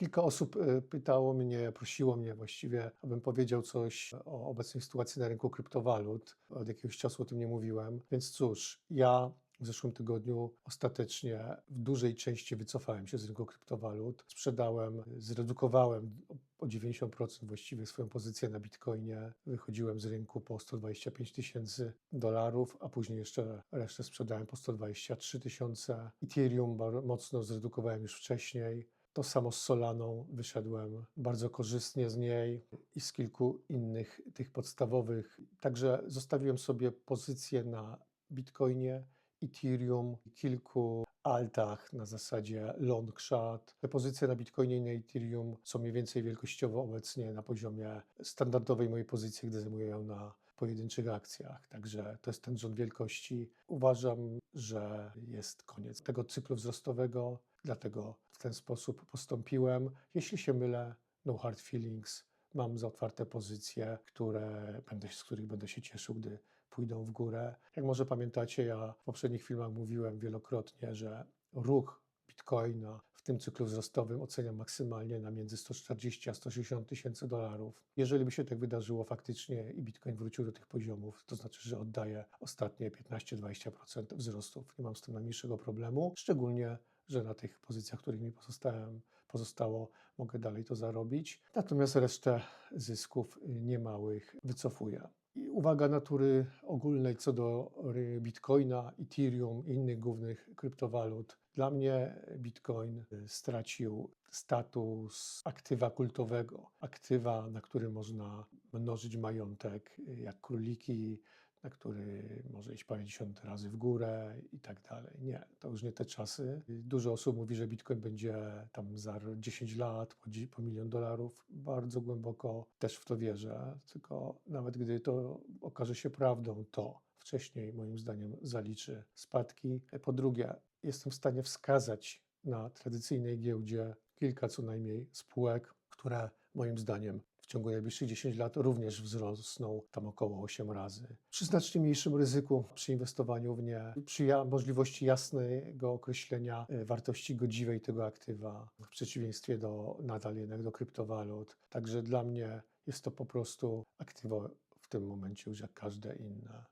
Kilka osób y, pytało mnie, prosiło mnie właściwie, abym powiedział coś o obecnej sytuacji na rynku kryptowalut. Od jakiegoś czasu o tym nie mówiłem. Więc cóż, ja w zeszłym tygodniu ostatecznie w dużej części wycofałem się z rynku kryptowalut. Sprzedałem, zredukowałem o 90% właściwie swoją pozycję na Bitcoinie. Wychodziłem z rynku po 125 tysięcy dolarów, a później jeszcze resztę sprzedałem po 123 tysiące. Ethereum mocno zredukowałem już wcześniej. To samo z Solaną wyszedłem bardzo korzystnie z niej i z kilku innych tych podstawowych. Także zostawiłem sobie pozycję na Bitcoinie, Ethereum, kilku altach na zasadzie long shot. Te pozycje na Bitcoinie i na Ethereum są mniej więcej wielkościowo obecnie na poziomie standardowej mojej pozycji, gdy zajmuję ją na pojedynczych akcjach. Także to jest ten rząd wielkości. Uważam, że jest koniec tego cyklu wzrostowego, dlatego w ten sposób postąpiłem. Jeśli się mylę, no hard feelings. Mam za otwarte pozycje, które będę, z których będę się cieszył, gdy pójdą w górę. Jak może pamiętacie, ja w poprzednich filmach mówiłem wielokrotnie, że ruch Bitcoina w tym cyklu wzrostowym oceniam maksymalnie na między 140 a 160 tysięcy dolarów. Jeżeli by się tak wydarzyło faktycznie i Bitcoin wrócił do tych poziomów, to znaczy, że oddaje ostatnie 15-20% wzrostów. Nie mam z tym najmniejszego problemu, szczególnie że na tych pozycjach, których mi pozostałem, pozostało, mogę dalej to zarobić. Natomiast resztę zysków niemałych wycofuję. Uwaga natury ogólnej co do Bitcoina, Ethereum i innych głównych kryptowalut. Dla mnie Bitcoin y, stracił status aktywa kultowego, aktywa, na którym można mnożyć majątek, y, jak króliki, na który może iść parędziesiąt razy w górę i tak dalej. Nie, to już nie te czasy. Dużo osób mówi, że Bitcoin będzie tam za 10 lat po, po milion dolarów. Bardzo głęboko też w to wierzę, tylko nawet gdy to okaże się prawdą, to wcześniej moim zdaniem zaliczy spadki. Po drugie, jestem w stanie wskazać na tradycyjnej giełdzie kilka co najmniej spółek, które moim zdaniem ciągu najbliższych 10 lat również wzrosną tam około 8 razy. Przy znacznie mniejszym ryzyku przy inwestowaniu w nie, przy możliwości jasnego określenia e, wartości godziwej tego aktywa, w przeciwieństwie do nadal jednak do kryptowalut. Także dla mnie jest to po prostu aktywo w tym momencie już jak każde inne.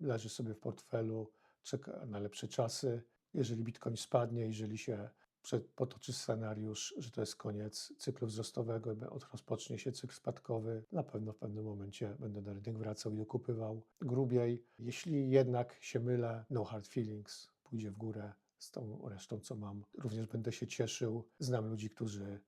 Leży sobie w portfelu, czeka na lepsze czasy. Jeżeli Bitcoin spadnie, jeżeli się potoczy scenariusz, że to jest koniec cyklu wzrostowego, rozpocznie się cykl spadkowy, na pewno w pewnym momencie będę na rynek wracał i dokupywał grubiej. Jeśli jednak się mylę, no hard feelings, pójdzie w górę z tą resztą, co mam. Również będę się cieszył. Znam ludzi, którzy